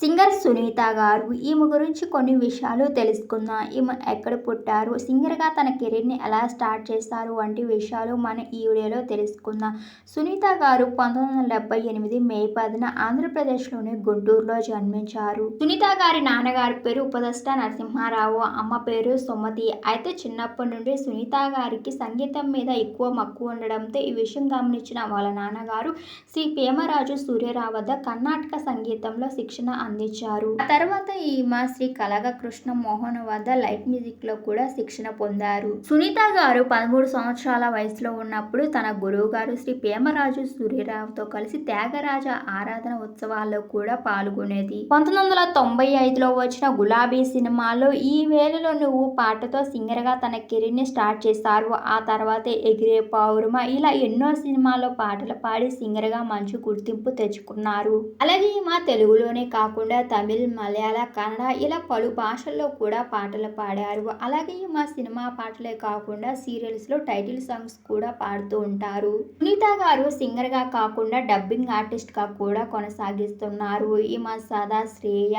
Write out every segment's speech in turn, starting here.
Singer Sunitha గారు ఈమె గురించి కొన్ని విషయాలు తెలుసుకుందాం. ఈమె ఎక్కడ పుట్టారు? సింగర్గా తన కెరీర్ని ఎలా స్టార్ట్ చేస్తారు? వంటి విషయాలు మన ఈ వీడియోలో తెలుసుకుందాం. సునీత గారు పంతొమ్మిది వందల డెబ్బై ఎనిమిది మే పదిన ఆంధ్రప్రదేశ్లోని గుంటూరులో జన్మించారు. సునీత గారి నాన్నగారి పేరు ఉపదష్ట నరసింహారావు అమ్మ పేరు సుమతి. అయితే చిన్నప్పటి నుండి సునీత గారికి సంగీతం మీద ఎక్కువ మక్కువ ఉండడంతో ఈ విషయం గమనించిన వాళ్ళ నాన్నగారు శ్రీ పేమరాజు సూర్యరావు వద్ద కర్ణాటక సంగీతంలో శిక్షణ అందించారు. ఆ తర్వాత ఈమె శ్రీ కలగ కృష్ణ మోహన్ వద్ద లైట్ మ్యూజిక్లో కూడా శిక్షణ పొందారు. సునీత గారు పదమూడు సంవత్సరాల వయసులో ఉన్నప్పుడు తన గురువు గారు శ్రీ పేమరాజు సూర్యరావుతో కలిసి త్యాగరాజ ఆరాధన ఉత్సవాల్లో కూడా పాల్గొనేది. పంతొమ్మిది వందల తొంభై ఐదులో వచ్చిన గులాబీ సినిమాలో ఈ వేళలో నువ్వు పాటతో సింగర్గా తన కెరీర్ని స్టార్ట్ చేశారు ఆ తర్వాత ఎగిరే పౌర్మ ఇలా ఎన్నో సినిమాల్లో పాటలు పాడి సింగర్గా మంచి గుర్తింపు తెచ్చుకున్నారు. అలాగే మా తెలుగులోనే కాకుండా తమిళ్ మలయాళ కన్నడ ఇలా పలు భాషల్లో కూడా పాటలు పాడారు. అలాగే మా సినిమా పాటలే కాకుండా సీరియల్స్లో టైటిల్ సాంగ్స్ కూడా పాడుతూ ఉంటారు. సునీత గారు సింగర్గా కాకుండా డబ్బింగ్ ఆర్టిస్ట్గా కూడా కొనసాగిస్తున్నారు. ఈమె సదా శ్రేయ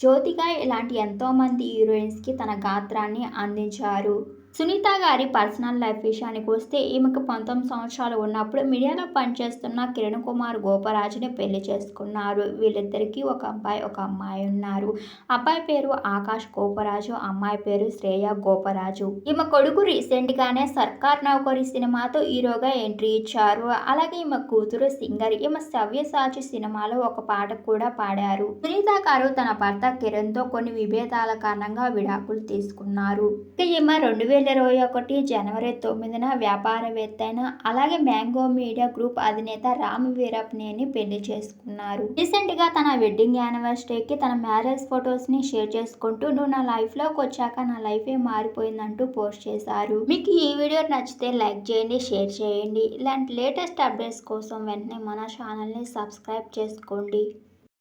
జ్యోతిగా ఇలాంటి ఎంతోమంది హీరోయిన్స్కి తన గాత్రాన్ని అందించారు. సునీత గారి పర్సనల్ లైఫ్ విషయానికి వస్తే ఈమెకు పంతొమ్మిది సంవత్సరాలు ఉన్నప్పుడు మీడియాలో పనిచేస్తున్న కిరణ్ కుమార్ గోపరాజుని పెళ్ళి చేసుకున్నారు. వీళ్ళిద్దరికీ ఒక అబ్బాయి ఒక అమ్మాయి ఉన్నారు. అబ్బాయి పేరు ఆకాష్ గోపరాజు అమ్మాయి పేరు శ్రేయ గోపరాజు. ఈమె కొడుకు రీసెంట్ గానే సర్కార్ నౌకరి సినిమాతో హీరోగా ఎంట్రీ ఇచ్చారు. అలాగే ఈమె కూతురు సింగర్ ఈమె సవ్యసాచి సినిమాలో ఒక పాట కూడా పాడారు. సునీత గారు తన భర్త కిరణ్తో కొన్ని విభేదాల కారణంగా విడాకులు తీసుకున్నారు. ఇక ఈమె రెండు వేల ఇరవై ఒకటి జనవరి తొమ్మిదిన వ్యాపారవేత్త అయిన అలాగే మ్యాంగో మీడియా గ్రూప్ అధినేత రామ్ వీరప్నేని పెళ్ళి చేసుకున్నారు. రీసెంట్గా తన వెడ్డింగ్ యానివర్సరీకి తన మ్యారేజ్ ఫొటోస్ని షేర్ చేసుకుంటూ నువ్వు నా లైఫ్లోకి వచ్చాక నా లైఫే మారిపోయిందంటూ పోస్ట్ చేశారు. మీకు ఈ వీడియో నచ్చితే లైక్ చేయండి షేర్ చేయండి. ఇలాంటి లేటెస్ట్ అప్డేట్స్ కోసం వెంటనే మన ఛానల్ని సబ్స్క్రైబ్ చేసుకోండి.